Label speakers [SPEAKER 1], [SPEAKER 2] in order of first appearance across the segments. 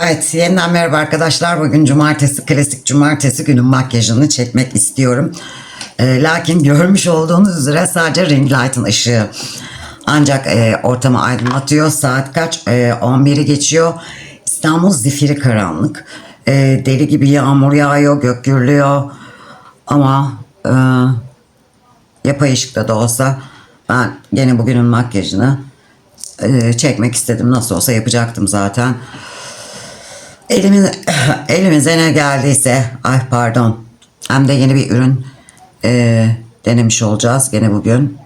[SPEAKER 1] Evet, yeniden merhaba arkadaşlar. Bugün cumartesi, klasik cumartesi günün makyajını çekmek istiyorum. Ee, lakin görmüş olduğunuz üzere sadece ring light'ın ışığı. Ancak e, ortamı aydınlatıyor. Saat kaç? E, 11'i geçiyor. İstanbul zifiri karanlık. E, deli gibi yağmur yağıyor, gök gürlüyor. Ama e, yapay ışıkta da olsa ben gene bugünün makyajını e, çekmek istedim. Nasıl olsa yapacaktım zaten. Elimize, elimize ne geldiyse, ay pardon, hem de yeni bir ürün e, denemiş olacağız gene bugün.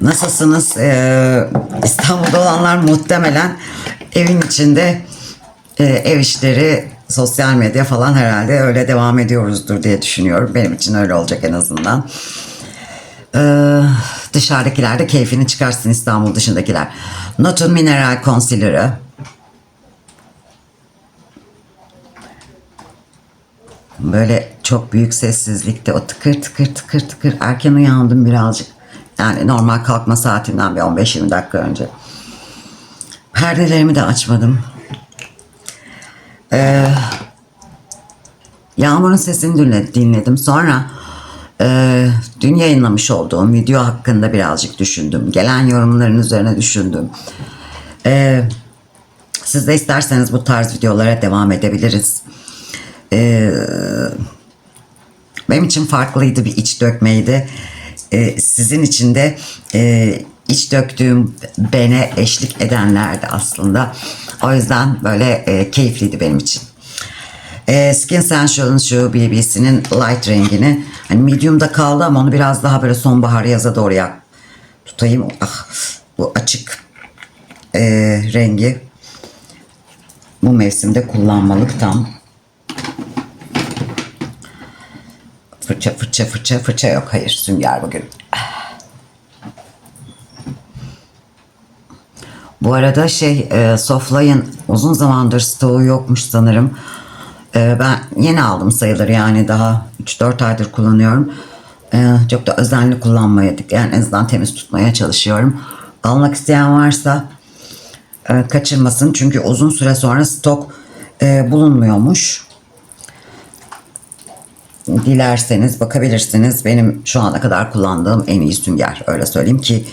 [SPEAKER 1] Nasılsınız? E, İstanbul'da olanlar muhtemelen evin içinde e, ev işleri, sosyal medya falan herhalde öyle devam ediyoruzdur diye düşünüyorum. Benim için öyle olacak en azından. Ee, dışarıdakiler de keyfini çıkarsın İstanbul dışındakiler. Notun Mineral Concealer'ı. Böyle çok büyük sessizlikte o tıkır tıkır tıkır tıkır erken uyandım birazcık. Yani normal kalkma saatinden bir 15-20 dakika önce. Perdelerimi de açmadım. Ee, Yağmur'un sesini dinle- dinledim. Sonra e, dün yayınlamış olduğum video hakkında birazcık düşündüm. Gelen yorumların üzerine düşündüm. E, siz de isterseniz bu tarz videolara devam edebiliriz. E, benim için farklıydı bir iç dökmeydi. E, sizin için de e, iç döktüğüm bene eşlik edenlerdi aslında. O yüzden böyle e, keyifliydi benim için. E, Skin Essential'ın şu BB'sinin light rengini hani medium'da kaldı ama onu biraz daha böyle sonbahar yaza doğru yak tutayım. Ah, bu açık e, rengi bu mevsimde kullanmalık tam. Fırça fırça fırça fırça yok. Hayır sünger bugün. Bu arada şey e, Soflay'ın uzun zamandır stoğu yokmuş sanırım. E, ben yeni aldım sayılır yani daha 3-4 aydır kullanıyorum. E, çok da özenli kullanmaya yani en azından temiz tutmaya çalışıyorum. Almak isteyen varsa e, kaçırmasın çünkü uzun süre sonra stok e, bulunmuyormuş. Dilerseniz bakabilirsiniz. Benim şu ana kadar kullandığım en iyi sünger. Öyle söyleyeyim ki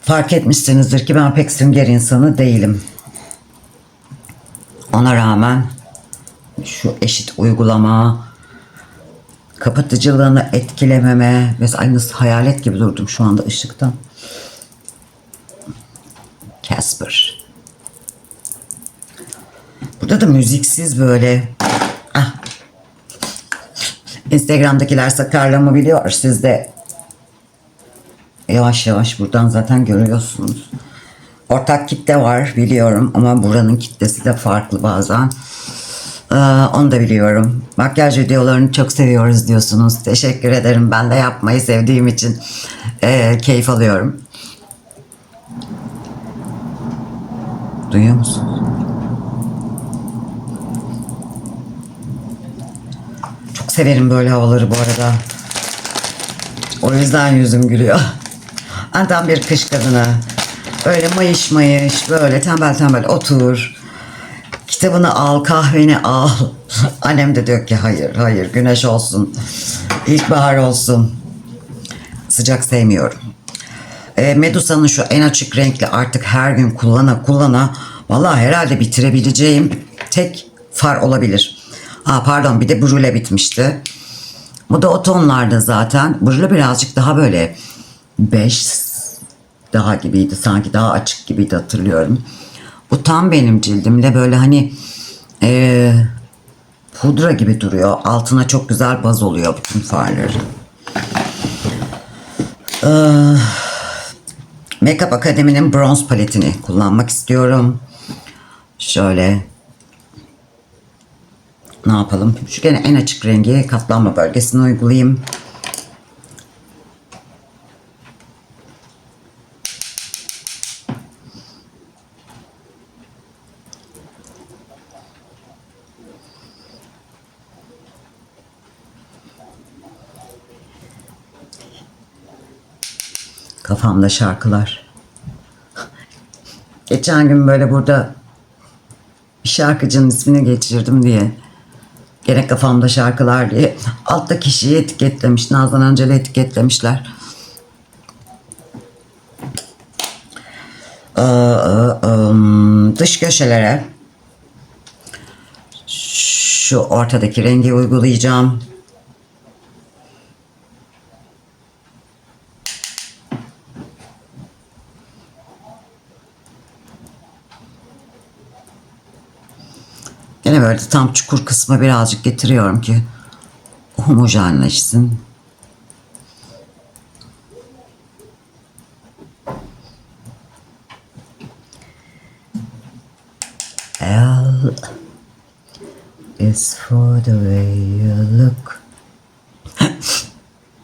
[SPEAKER 1] fark etmişsinizdir ki ben pek sünger insanı değilim. Ona rağmen şu eşit uygulama, kapatıcılığını etkilememe, mesela aynı hayalet gibi durdum şu anda ışıktan. Casper. Burada da müziksiz böyle. Instagram'dakiler sakarlamı biliyor. Siz de yavaş yavaş buradan zaten görüyorsunuz. Ortak kitle var biliyorum ama buranın kitlesi de farklı bazen. Ee, onu da biliyorum. Makyaj videolarını çok seviyoruz diyorsunuz. Teşekkür ederim. Ben de yapmayı sevdiğim için e, keyif alıyorum. Duyuyor musunuz? Severim böyle havaları bu arada. O yüzden yüzüm gülüyor. Adam bir kış kadını. Öyle mayış mayış böyle tembel tembel otur. Kitabını al, kahveni al. Annem de diyor ki hayır, hayır güneş olsun. İlkbahar olsun. Sıcak sevmiyorum. E, Medusa'nın şu en açık renkli artık her gün kullana kullana vallahi herhalde bitirebileceğim tek far olabilir. Ha pardon bir de brûle bitmişti. Bu da o tonlarda zaten. Brûle birazcık daha böyle beş daha gibiydi sanki daha açık gibiydi hatırlıyorum. Bu tam benim cildimde böyle hani e, pudra gibi duruyor. Altına çok güzel baz oluyor bütün farları. Ee, Makeup Akademi'nin bronz paletini kullanmak istiyorum. Şöyle ne yapalım? Şu gene en açık rengi katlanma bölgesine uygulayayım. Kafamda şarkılar. Geçen gün böyle burada bir şarkıcının ismini geçirdim diye. Gene kafamda şarkılar diye. Altta kişiyi etiketlemiş. Nazan Öncel'i etiketlemişler. Ee, e, dış köşelere şu ortadaki rengi uygulayacağım. Yine böyle tam çukur kısmı birazcık getiriyorum ki homojenleşsin. L is for the way you look.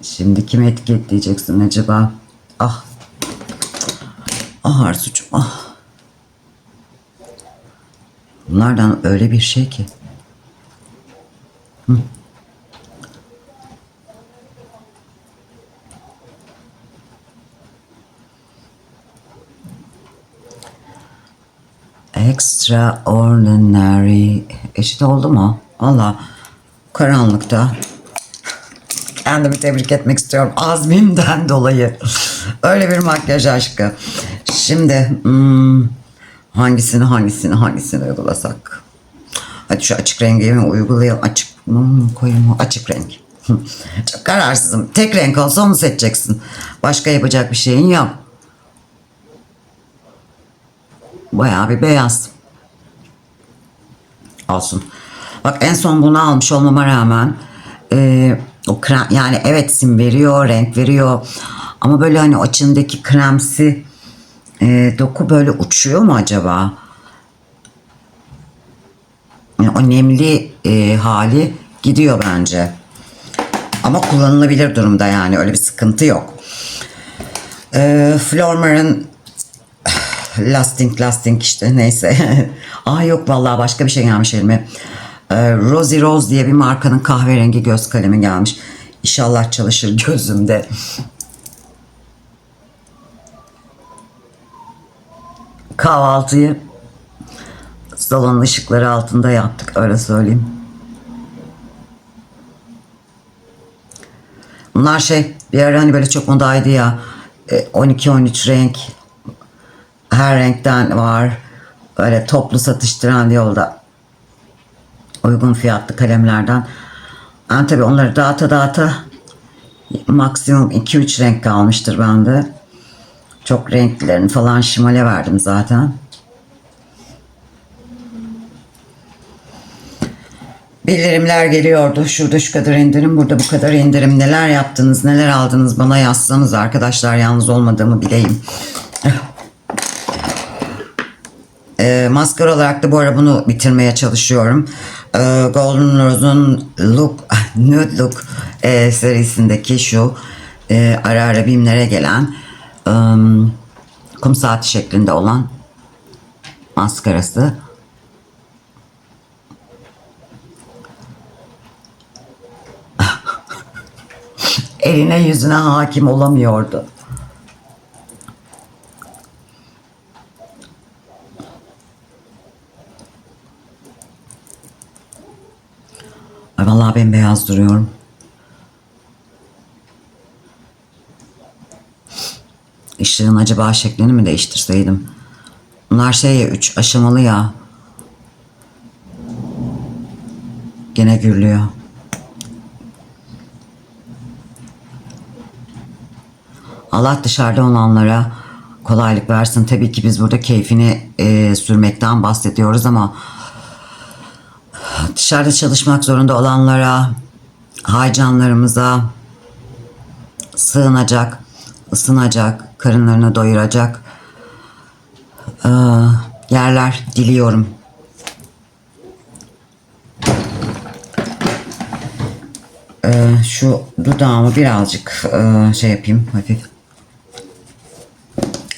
[SPEAKER 1] Şimdi kimi etiketleyeceksin acaba? Ah. Ah Arzucuğum ah. Bunlardan öyle bir şey ki. Hı. Extraordinary eşit oldu mu? Valla karanlıkta kendimi tebrik etmek istiyorum azmimden dolayı. Öyle bir makyaj aşkı. Şimdi hmm, hangisini hangisini hangisini uygulasak? Hadi şu açık rengi mi uygulayalım? Açık hmm, koyayım mı? Açık renk. Çok kararsızım. Tek renk olsa onu seçeceksin. Başka yapacak bir şeyin yok. Bayağı bir beyaz. Olsun. Bak en son bunu almış olmama rağmen e, o krem yani evet sim veriyor, renk veriyor. Ama böyle hani o açındaki kremsi e, doku böyle uçuyor mu acaba? Yani o nemli e, hali gidiyor bence. Ama kullanılabilir durumda yani öyle bir sıkıntı yok. E, Flormar'ın lasting lasting işte neyse. Aa yok vallahi başka bir şey gelmiş elime. Ee, Rosie Rose diye bir markanın kahverengi göz kalemi gelmiş. İnşallah çalışır gözümde. Kahvaltıyı salon ışıkları altında yaptık öyle söyleyeyim. Bunlar şey bir ara hani böyle çok modaydı ya 12-13 renk her renkten var. Böyle toplu satıştıran yolda uygun fiyatlı kalemlerden. Ben tabii onları dağıta dağıta maksimum 2-3 renk kalmıştır bende. Çok renklerini falan şimale verdim zaten. Bildirimler geliyordu. Şurada şu kadar indirim, burada bu kadar indirim. Neler yaptınız, neler aldınız bana yazsanız arkadaşlar yalnız olmadığımı bileyim. E, maskara olarak da bu ara bunu bitirmeye çalışıyorum. E, Golden Rose'un Look, Nude Look e, serisindeki şu e, ara ara bimlere gelen e, kum saati şeklinde olan maskarası. Eline yüzüne hakim olamıyordu. Ay vallahi ben beyaz duruyorum. Işığın acaba şeklini mi değiştirseydim? Bunlar şey ya üç aşamalı ya. Gene gürlüyor. Allah dışarıda olanlara kolaylık versin. Tabii ki biz burada keyfini e, sürmekten bahsediyoruz ama dışarıda çalışmak zorunda olanlara, haycanlarımıza sığınacak, ısınacak, karınlarını doyuracak e, yerler diliyorum. E, şu dudağımı birazcık e, şey yapayım hafif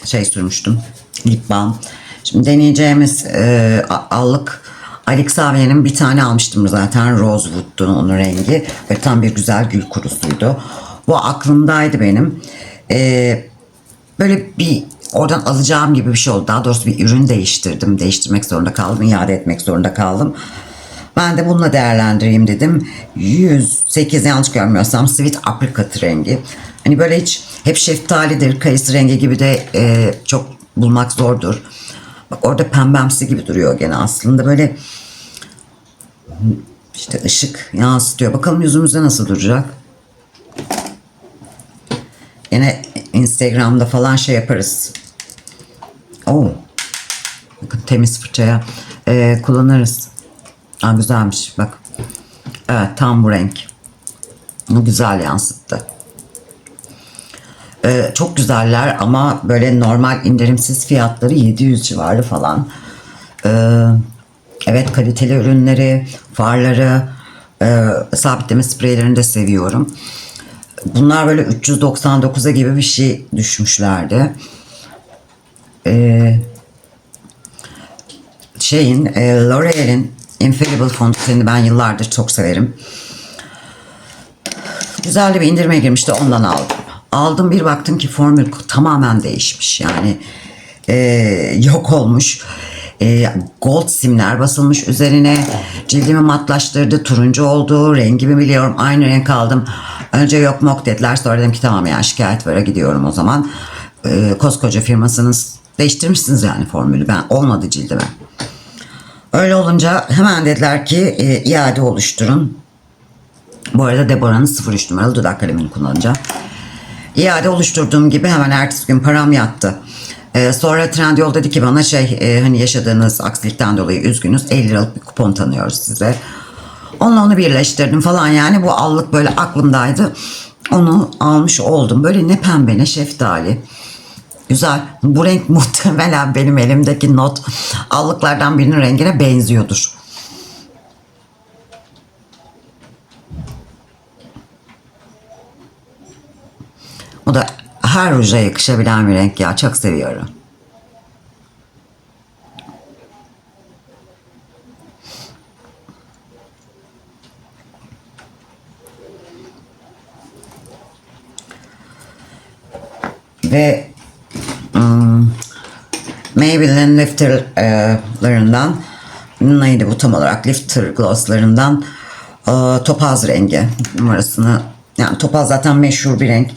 [SPEAKER 1] şey sürmüştüm lip balm. Şimdi deneyeceğimiz e, allık Alex Xavier'in bir tane almıştım zaten Rosewood'du onun rengi ve tam bir güzel gül kurusuydu. Bu aklımdaydı benim. E, böyle bir oradan alacağım gibi bir şey oldu. Daha doğrusu bir ürün değiştirdim. Değiştirmek zorunda kaldım. iade etmek zorunda kaldım. Ben de bununla değerlendireyim dedim. 108 yanlış görmüyorsam sweet apricot rengi. Hani böyle hiç hep şeftalidir, kayısı rengi gibi de e, çok bulmak zordur. Bak orada pembemsi gibi duruyor gene aslında böyle işte ışık yansıtıyor. Bakalım yüzümüzde nasıl duracak. Yine Instagram'da falan şey yaparız. Oo. Bakın temiz fırçaya e, kullanırız. Aa, güzelmiş bak. Evet tam bu renk. Bu güzel yansıttı. Ee, çok güzeller ama böyle normal indirimsiz fiyatları 700 civarı falan. Ee, evet kaliteli ürünleri, farları, e, sabitleme spreylerini de seviyorum. Bunlar böyle 399'a gibi bir şey düşmüşlerdi. Ee, şeyin e, L'Oreal'in Infallible fondöteni ben yıllardır çok severim. Güzel bir indirime girmişti ondan aldım. Aldım bir baktım ki formül tamamen değişmiş. Yani e, yok olmuş. E, gold simler basılmış üzerine cildimi matlaştırdı turuncu oldu rengimi biliyorum aynı renk aldım önce yok mok dediler sonra dedim ki tamam ya şikayet vere gidiyorum o zaman. E, koskoca firmasınız değiştirmişsiniz yani formülü. Ben olmadı cildime öyle olunca hemen dediler ki e, iade oluşturun. Bu arada Deborah'ın 03 numaralı dudak kalemini kullanacağım İade oluşturduğum gibi hemen ertesi gün param yattı. Ee, sonra Trendyol dedi ki bana şey e, hani yaşadığınız aksilikten dolayı üzgünüz. 50 liralık bir kupon tanıyoruz size. Onunla onu birleştirdim falan yani bu allık böyle aklımdaydı. Onu almış oldum. Böyle ne pembe ne şeftali. Güzel. Bu renk muhtemelen benim elimdeki not allıklardan birinin rengine benziyordur. Bu da her ruja yakışabilen bir renk ya. Çok seviyorum. Ve hmm, Maybelline Lifter'larından neydi bu tam olarak Lifter Gloss'larından e, topaz rengi numarasını yani topaz zaten meşhur bir renk.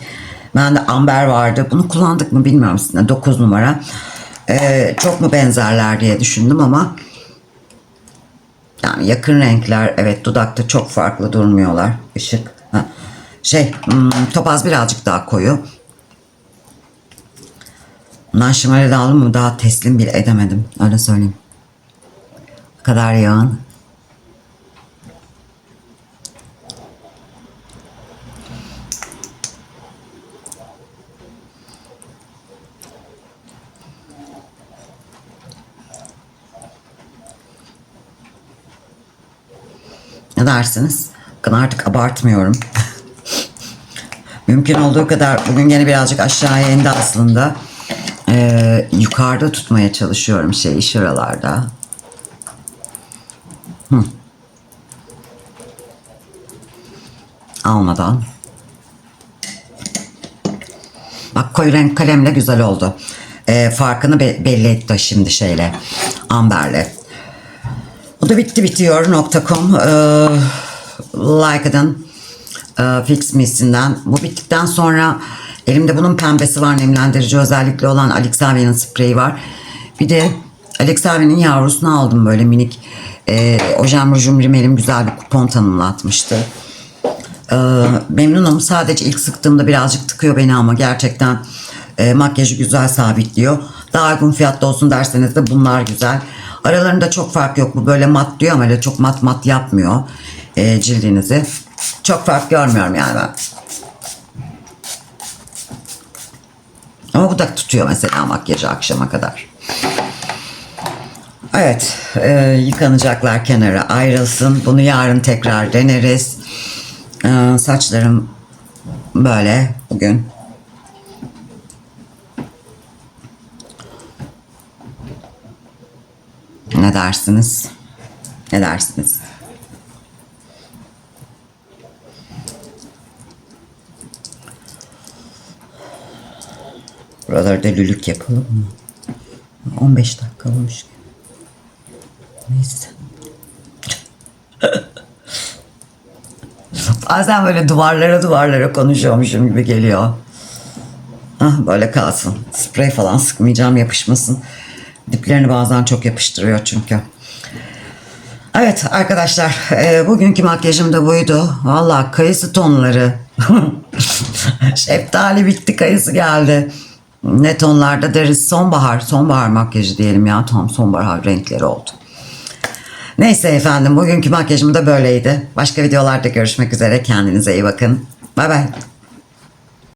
[SPEAKER 1] Ben de amber vardı. Bunu kullandık mı bilmiyorum sizinle. 9 numara. Ee, çok mu benzerler diye düşündüm ama yani yakın renkler evet dudakta çok farklı durmuyorlar. Işık. Ha. Şey topaz birazcık daha koyu. Bundan şımarı da aldım mı daha teslim bile edemedim. Öyle söyleyeyim. Bu kadar yoğun. Ne dersiniz? Bakın artık abartmıyorum. Mümkün olduğu kadar bugün gene birazcık aşağıya indi aslında. Ee, yukarıda tutmaya çalışıyorum şeyi şuralarda. Hı. Almadan. Bak koyu renk kalemle güzel oldu. Ee, farkını be- belli etti şimdi şeyle. Amberle. Bu da bitti bitiyor.com ee, Like'dan e, Fix Miss'inden. Bu bittikten sonra elimde bunun pembesi var nemlendirici özellikle olan Alex Avia'nın spreyi var. Bir de Alex Avia'nın yavrusunu aldım böyle minik. E, ojem rujum rimelim güzel bir kupon tanımlatmıştı. E, memnunum. Sadece ilk sıktığımda birazcık tıkıyor beni ama gerçekten e, makyajı güzel sabitliyor. Daha uygun fiyatlı olsun derseniz de bunlar güzel. Aralarında çok fark yok. Bu böyle mat diyor ama öyle çok mat mat yapmıyor e, cildinizi. Çok fark görmüyorum yani ben. Ama bu da tutuyor mesela makyajı akşama kadar. Evet, e, yıkanacaklar kenara ayrılsın. Bunu yarın tekrar deneriz. E, saçlarım böyle bugün. Ne dersiniz? Ne dersiniz? Burada Buraları da lülük yapalım mı? 15 dakika olmuş. Neyse. Bazen böyle duvarlara duvarlara konuşuyormuşum gibi geliyor. Ah böyle kalsın. Sprey falan sıkmayacağım yapışmasın. Diplerini bazen çok yapıştırıyor çünkü. Evet arkadaşlar e, bugünkü makyajım da buydu. Valla kayısı tonları. Şeftali bitti kayısı geldi. Ne tonlarda deriz sonbahar. Sonbahar makyajı diyelim ya tam sonbahar renkleri oldu. Neyse efendim bugünkü makyajım da böyleydi. Başka videolarda görüşmek üzere. Kendinize iyi bakın. Bay bay.